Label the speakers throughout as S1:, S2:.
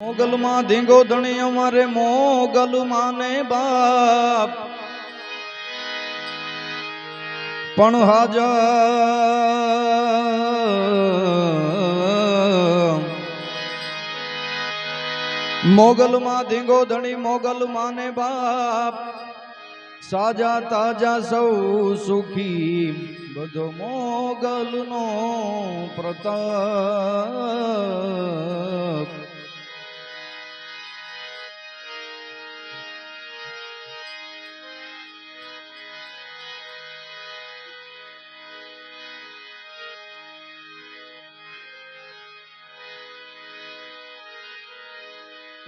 S1: મોગલમાં ધીંગો ધણી અમારે મોગલ માને બાપ પણ હાજર મોગલમાં ધીંગો ધણી મોગલ માને બાપ સાજા તાજા સૌ સુખી બધો મોગલનો પ્રતાપ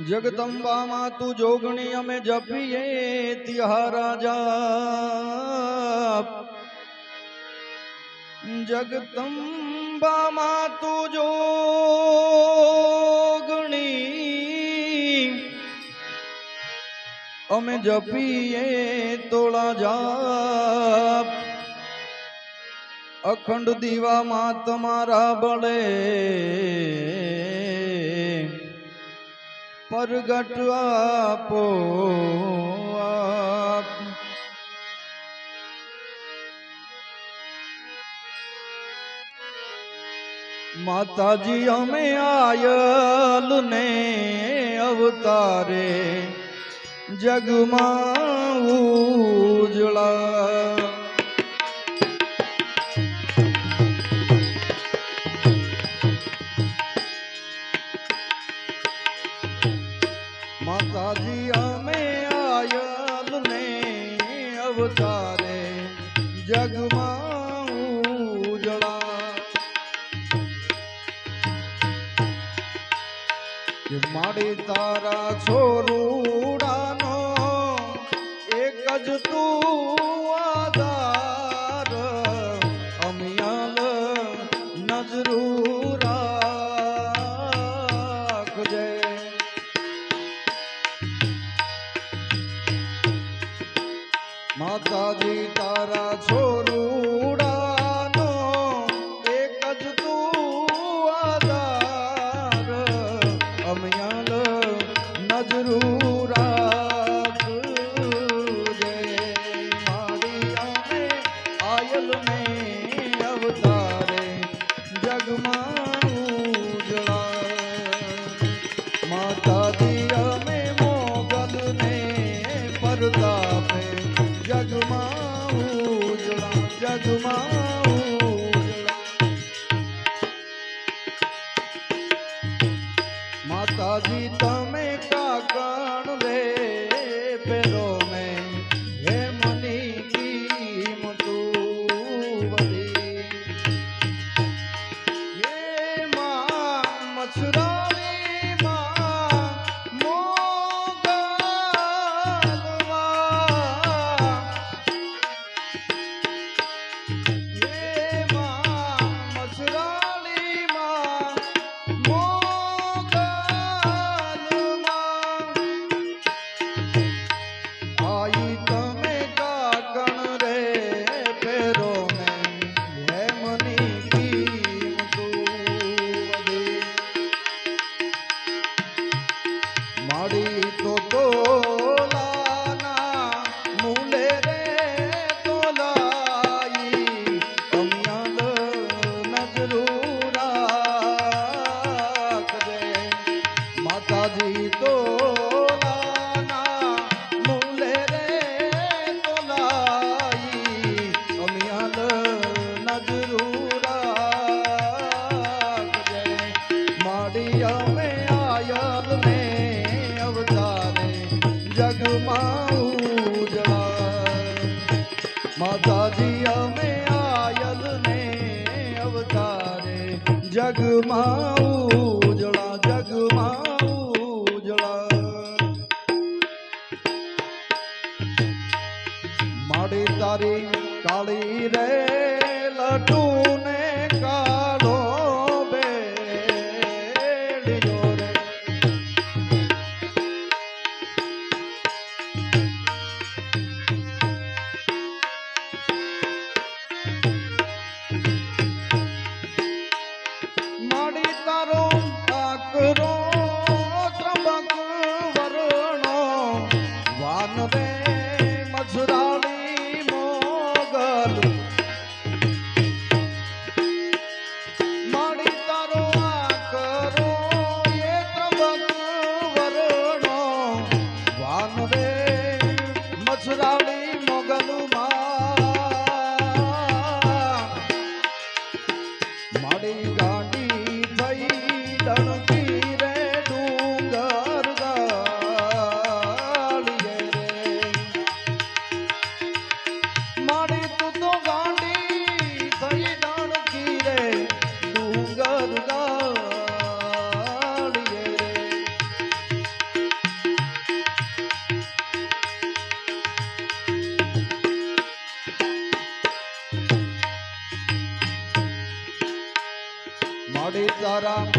S1: જગદંબામાં તું જોગણી અમે જપીએ ત્યાં રાજા જગદંબામાં તું જોગણી અમે જપીએ તોળા જાપ અખંડ દીવામાં તમારા બળે પરગટ આપો માતાજી અમે આયલ ને અવતારે જગમાં ઉજળા. માતાજી અમે આયલ ને અવતારે જગમાં ઉજળા. માડી તારા છોરુડાનો એક જ તું করতা માતાજી તોલાના જગમાં ઉજળા જગમાં ઉજળા માડી તારી કાળી રે परशुराम 가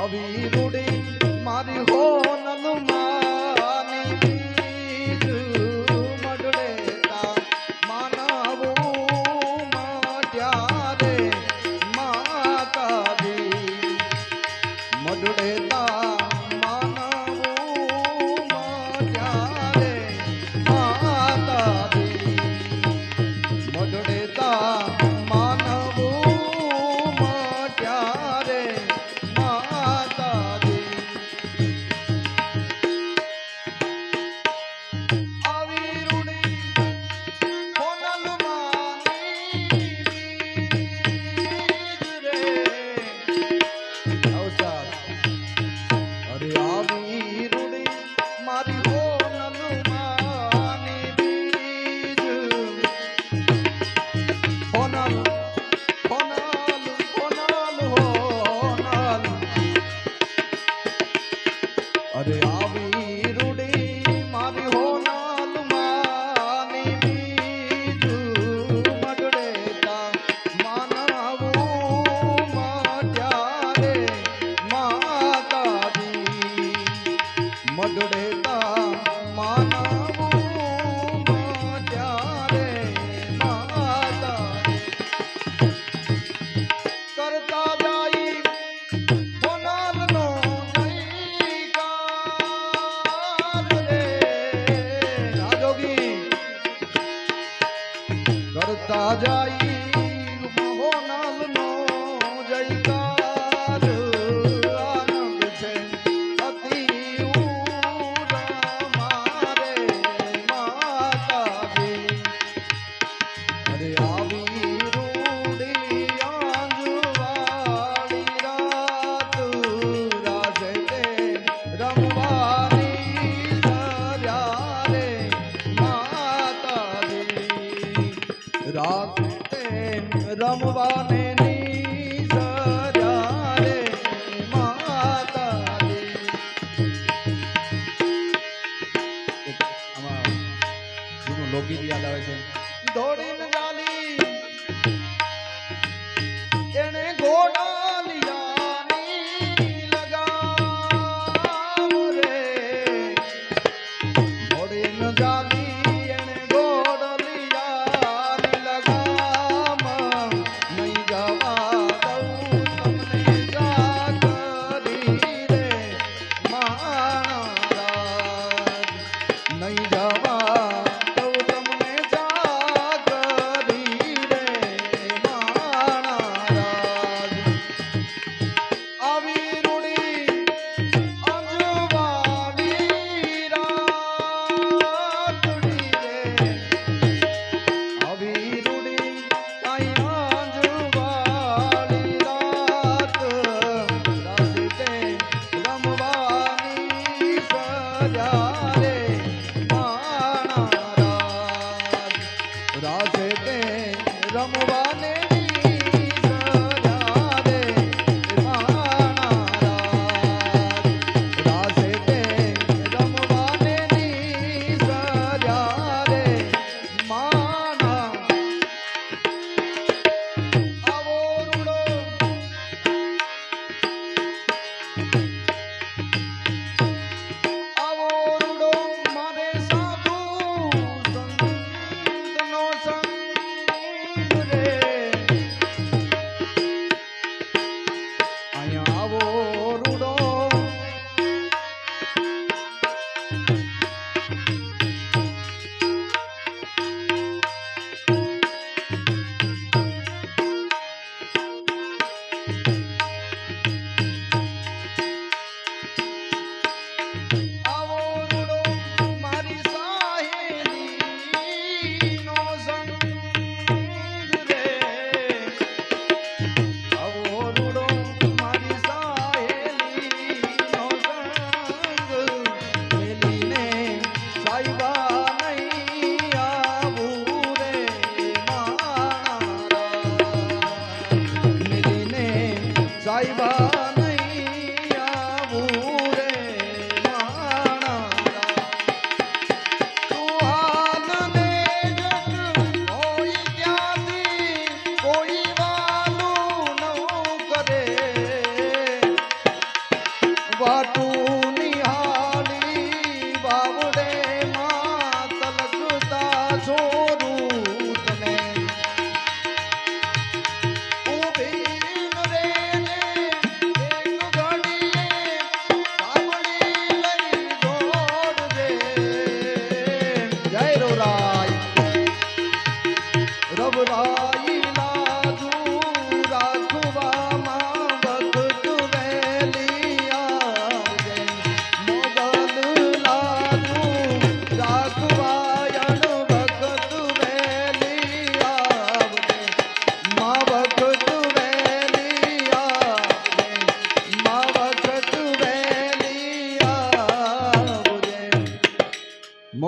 S1: આવી રૂડી. મારી હોનલ માની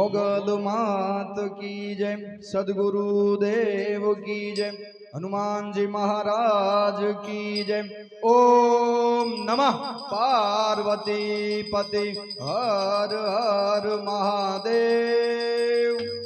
S1: મોગદ માત કી જય. સદગુરુદેવ કી જય. હનુમાનજી મહારાજ કી જય. ઓમ નમઃ પાર્વતી પતિ. હર હર મહાદેવ.